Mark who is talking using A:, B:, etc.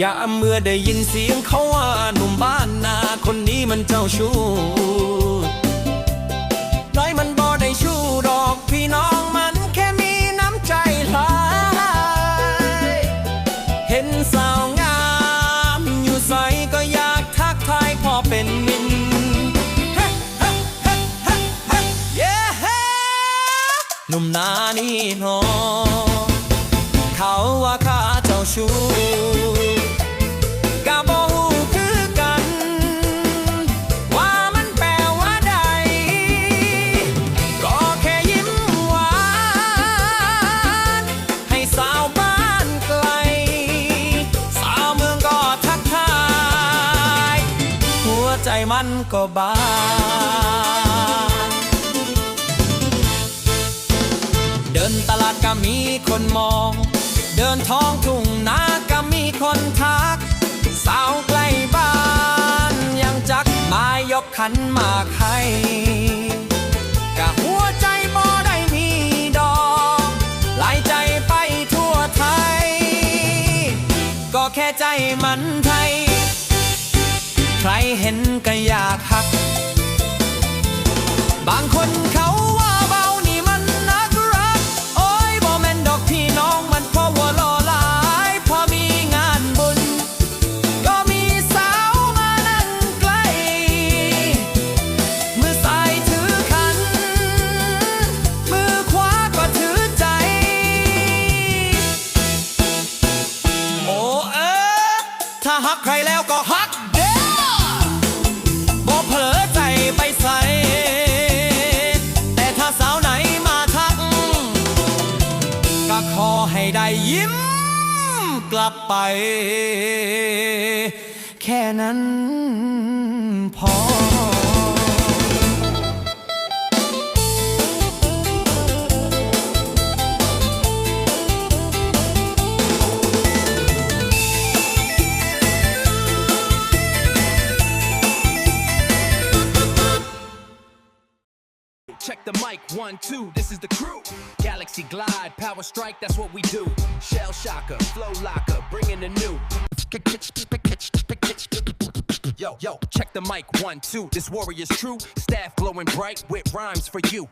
A: อย่าเมื่อได้ยินเสียงเขาว่าหนุ่มบ้านนาคนนี้มันเจ้าชู้น้อยมันบ่ได้ชู้ดอกพี่น้องมันแค่มีน้ำใจหลายเห็นสาวงามอยู่ใสก็อยากทักทายพอเป็นมินหนุ่มนานี่หนอเขาว่าข้าเจ้าชู้ มันก็บานเดินตลาดก็มีคนมอง เดินท้องทุ่งนาก็มีคนทัก สาวใกล้บ้านยังจักมายกขันมากให้กะหัวใจบ่ได้มีดอกหลายใจไปทั่วไทย ก็แค่ใจมันไทย เห็นก็อยากหัก บางคนเขาว่าเบานี่มันนักรัก โอ้ยบ่แม่นดอกพี่น้องมันเพราะว่าล่อหลายพอมีงานบุญ ก็มีสาวมานั่งใกล้ มือซ้ายถือขัน มือขวาก็ถือใจ โอ้เออถ้าฮักใครแล้วก็ฮัก ให้ได้ยิ้มกลับไป แค่นั้น
B: Check the mic, one, two, this is the crew. Galaxy Glide, Power Strike, that's what we do. Shell Shocker, Flow Locker, bringing the new. Yo, yo, check the mic, one, two, this warrior's true. Staff glowing bright with rhymes for you.